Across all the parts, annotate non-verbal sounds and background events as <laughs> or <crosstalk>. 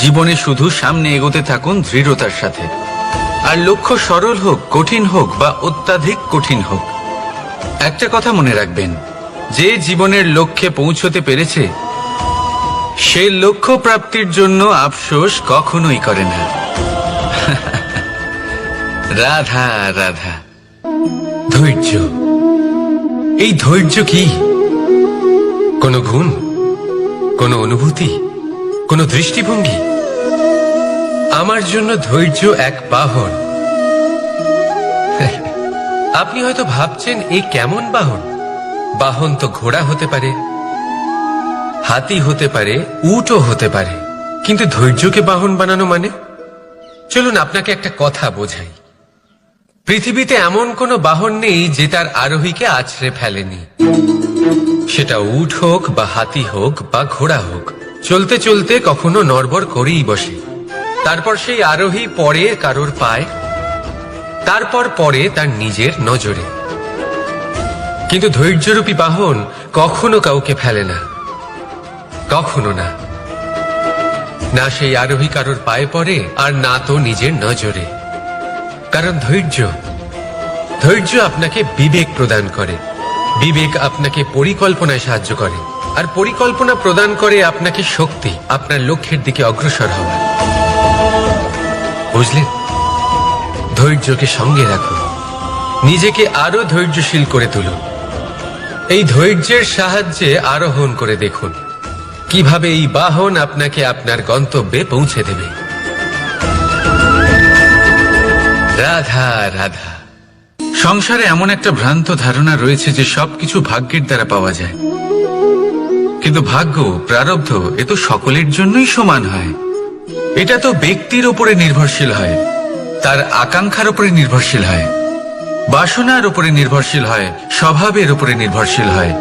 জীবনে শুধু সামনে এগোতে থাকুন দৃঢ়তার সাথে। আর লক্ষ্য সরল হোক, কঠিন হোক বা অত্যাধিক কঠিন হোক, একটা কথা মনে রাখবেন, যে জীবনের লক্ষ্যে পৌঁছতে পেরেছে সে লক্ষ্য প্রাপ্তির জন্য আফসোস কখনোই করে না। <laughs> রাধা রাধা। ধৈর্য। এই ধৈর্য কি? কোনো গুণ? কোনো অনুভূতি? কোনো দৃষ্টিভঙ্গি? আমার জন্য ধৈর্য এক বাহন। আপনি হয়তো ভাবছেন এই কেমন বাহন? বাহন তো ঘোড়া হতে পারে, হাতি হতে পারে, উটও হতে পারে। কিন্তু ধৈর্যকে বাহন বানানো মানে? চলুন আপনাকে একটা কথা বোঝাই। পৃথিবীতে এমন কোনো বাহন নেই যে তার আরোহীকে আছড়ে ফেলেনি। সেটা উট হোক বা হাতি হোক বা ঘোড়া হোক, চলতে চলতে কখনো নড়বড় করেই বসে। তারপর সেই আরোহী পরে কারোর পায়, তারপর পরে তার নিজের নজরে। কিন্তু ধৈর্যরূপী বাহন কখনো কাউকে ফেলে না, কখনো না। না সেই আরোহী কারোর পায়ে পড়ে, আর না তো নিজের নজরে। কারণ ধৈর্য ধৈর্য আপনাকে বিবেক প্রদান করে। বিবেক আপনাকে পরিকল্পনায় সাহায্য করে। আর পরিকল্পনা প্রদান করে আপনাকে শক্তি, আপনার লক্ষ্যের দিকে অগ্রসর হওয়ার। বুঝলেন ধৈর্যকে সঙ্গে রাখুন নিজেকে আরও ধৈর্যশীল করে তুলুন এই ধৈর্যের সাহায্যে আরোহণ করে দেখুন, কীভাবে এই বাহন আপনাকে আপনার গন্তব্যে পৌঁছে দেবে। রাধা রাধা। সংসারে এমন একটা ভ্রান্ত ধারণা রয়েছে যে সবকিছু ভাগ্যের দ্বারা পাওয়া যায়। কিন্তু ভাগ্য, প্রারব্ধ, এ তো সকলের জন্যই সমান হয়। এটা তো ব্যক্তির উপরে নির্ভরশীল হয়, তার আকাঙ্ক্ষার উপরে নির্ভরশীল হয়, বাসনার উপরে নির্ভরশীল হয়, স্বভাবের উপরে নির্ভরশীল হয়,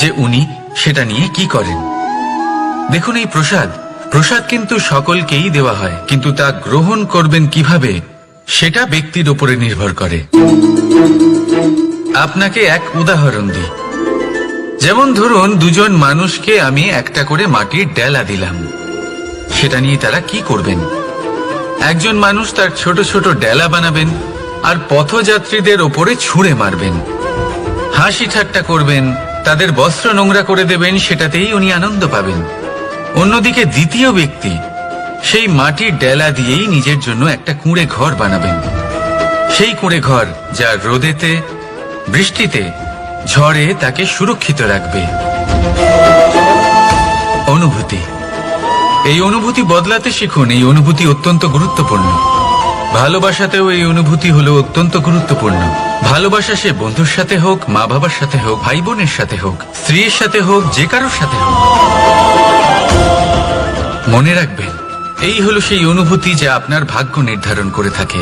যে উনি সেটা নিয়ে কি করেন। দেখুন এই প্রসাদ প্রসাদ কিন্তু সকলকেই দেওয়া হয়, কিন্তু তা গ্রহণ করবেন কীভাবে, সেটা ব্যক্তির উপরে নির্ভর করে। আপনাকে এক উদাহরণ দিই। যেমন ধরুন, দুজন মানুষকে আমি একটা করে মাটির ডেলা দিলাম। সেটা নিয়ে তারা কি করবেন? একজন মানুষ তার ছোট ছোট ডেলা বানাবেন আর পথযাত্রীদের ওপরে ছুঁড়ে মারবেন। হাসি ঠাট্টা করবেন, তাদের বস্ত্র নোংরা করে দেবেন, সেটাতেই উনি আনন্দ পাবেন। অন্যদিকে দ্বিতীয় ব্যক্তি, সেই মাটির ডেলা দিয়েই নিজের জন্য একটা কুঁড়ে ঘর বানাবেন। সেই কুঁড়ে ঘর যা রোদেতে, বৃষ্টিতে, ঝড়ে তাকে সুরক্ষিত রাখবে। অনুভূতি এই অনুভূতি বদলাতে শিখুন, এই অনুভূতি অত্যন্ত গুরুত্বপূর্ণ। ভালোবাসাতেও এই অনুভূতি হলো অত্যন্ত গুরুত্বপূর্ণ। ভালোবাসা সে বন্ধুর সাথে হোক মা বাবার সাথে হোক ভাই বোনের সাথে হোক, স্ত্রীর সাথে হোক, যে কারোর সাথে হোক। মনে রাখবেন, এই হলো সেই অনুভূতি যা আপনার ভাগ্য নির্ধারণ করে থাকে।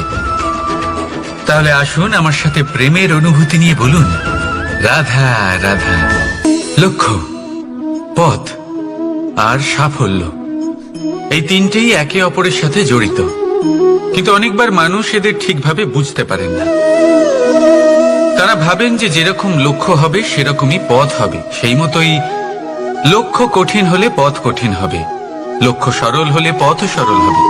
তাহলে আসুন আমার সাথে প্রেমের অনুভূতি নিয়ে বলুন। রাধা রাধা। লক্ষ্য, পথ আর সাফল্য। এই তিনটেই একে অপরের সাথে জড়িত। কিন্তু অনেকবার মানুষ এদের ঠিকভাবে বুঝতে পারেন না। তারা ভাবেন যে যেরকম লক্ষ্য হবে, সেরকমই পথ হবে। সেই মতোই লক্ষ্য কঠিন হলে পথ কঠিন হবে। লক্ষ্য সরল হলে পথ সরল হবে।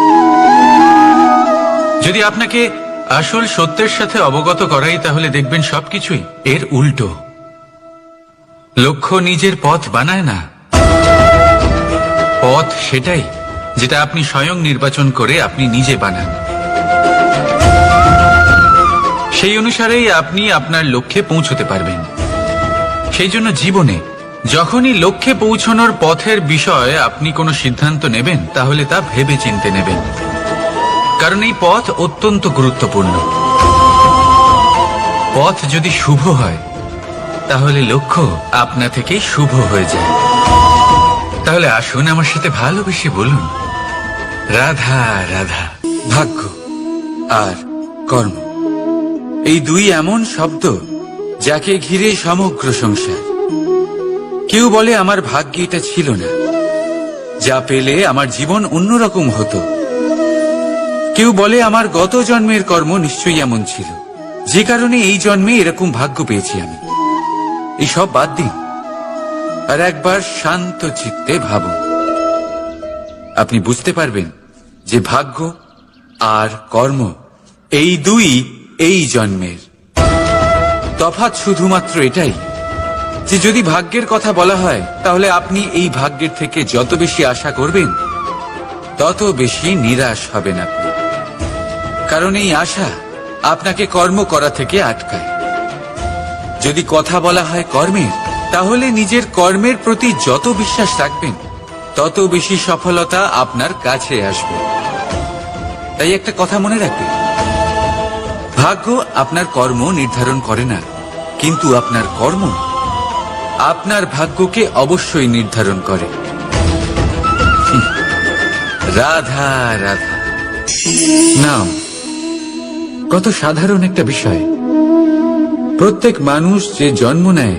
যদি আপনাকে আসল সত্যের সাথে অবগত করাই, তাহলে দেখবেন সবকিছুই এর উল্টো। লক্ষ্য নিজের পথ বানায় না। পথ সেটাই। যেটা আপনি স্বয়ং নির্বাচন করে আপনি নিজে বানান। সেই অনুসারেই আপনি আপনার লক্ষ্যে পৌঁছতে পারবেন। সেই জন্য জীবনে যখনই লক্ষ্যে পৌঁছানোর পথের বিষয়ে আপনি কোনো সিদ্ধান্ত নেবেন, তাহলে তা ভেবে চিনতে নেবেন। কারণ এই পথ অত্যন্ত গুরুত্বপূর্ণ। পথ যদি শুভ হয়, তাহলে লক্ষ্য আপনা থেকে শুভ হয়ে যায়। তাহলে আসুন আমার সাথে ভালোবেসে বলুন। রাধা রাধা, ভাগ্য আর কর্ম। এই দুই এমন শব্দ যাকে ঘিরে সমগ্র সংসার। কেউ বলে আমার ভাগ্যে এটা ছিল না। যা পেলে আমার জীবন অন্যরকম হতো। কেউ বলে আমার গত জন্মের কর্ম নিশ্চয়ই এমন ছিল। যে কারণে এই জন্মে এরকম ভাগ্য পেয়েছি আমি। এসব বাদ দিন। আর একবার শান্ত চিত্তে ভাবুন। আপনি বুঝতে পারবেন যে ভাগ্য আর কর্ম এই দুই এই জন্মের। তফাৎ শুধুমাত্র এটাই যে যদি ভাগ্যের কথা বলা হয়, তাহলে আপনি এই ভাগ্যের থেকে যত বেশি আশা করবেন, তত বেশি নিরাশ হবেন আপনি। কারণ এই আশা আপনাকে কর্ম করা থেকে আটকায়। যদি কথা বলা হয় কর্মের তাহলে নিজের কর্মের প্রতি যত বিশ্বাস রাখবেন, তত বেশি সফলতা আপনার কাছে আসবে। তাই একটা কথা মনে রাখবেন। ভাগ্য আপনার কর্ম নির্ধারণ করে না, কিন্তু আপনার কর্ম আপনার ভাগ্যকে অবশ্যই নির্ধারণ করে। রাধা রাধা। নাম, কত সাধারণ একটা বিষয়। প্রত্যেক মানুষ যে জন্ম নেয়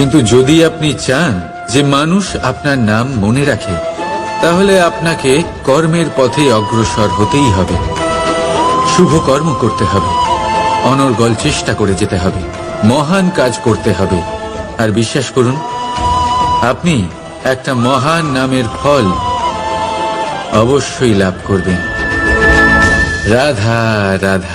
কিন্তু যদি আপনি চান যে মানুষ আপনার নাম মনে রাখে, তাহলে আপনাকে কর্মের পথে অগ্রসর হতেই হবে। শুভ কর্ম করতে হবে, অনর্গল চেষ্টা করে যেতে হবে, মহান কাজ করতে হবে। আর বিশ্বাস করুন, আপনি একটা মহান নামের ফল অবশ্যই লাভ করবেন। রাধা রাধা।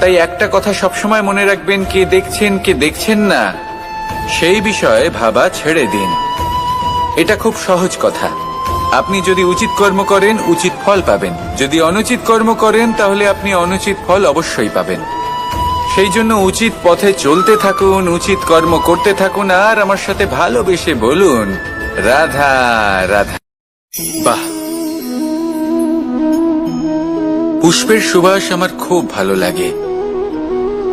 তাই একটা কথা সবসময় মনে রাখবেন, কে দেখছেন কে দেখছেন না? সেই বিষয়ে ভাবা ছেড়ে দিন। এটা খুব সহজ কথা। আপনি যদি উচিত কর্ম করেন, উচিত ফল পাবেন। যদি অনুচিত কর্ম করেন, তাহলে আপনি অনুচিত ফল অবশ্যই পাবেন। সেই জন্য উচিত পথে চলতে থাকুন, উচিত কর্ম করতে থাকুন, আর আমার সাথে ভালোবেসে বলুন, রাধা রাধা। বাহ! পুষ্পের সুবাস আমার খুব ভালো লাগে।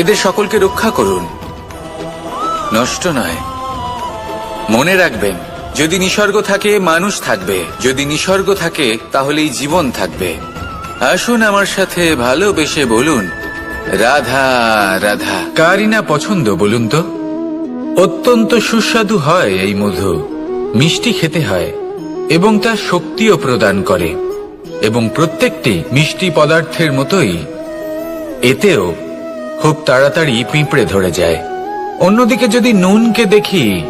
এদের সকলকে রক্ষা করুন। নষ্ট নয়। মনে রাখবেন, যদি নিসর্গ থাকে, মানুষ থাকবে। যদি নিসর্গ থাকে, তাহলেই জীবন থাকবে। আসুন আমার সাথে ভালোবেসে বলুন, রাধা রাধা। কারই না পছন্দ বলুন তো? অত্যন্ত সুস্বাদু হয় এই মধু। মিষ্টি খেতে হয় এবং তা শক্তিও প্রদান করে। এবং প্রত্যেকটি মিষ্টি পদার্থের মতোই এতেও খুব তাড়াতাড়ি পিঁপড়ে ধরে যায়। অন্যদিকে যদি নুনকে দেখি,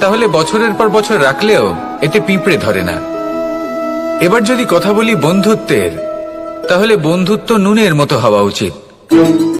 তাহলে বছরের পর বছর রাখলেও এতে পিঁপড়ে ধরে না। এবার যদি কথা বলি বন্ধুত্বের, তাহলে বন্ধুত্ব নুনের মতো হওয়া উচিত।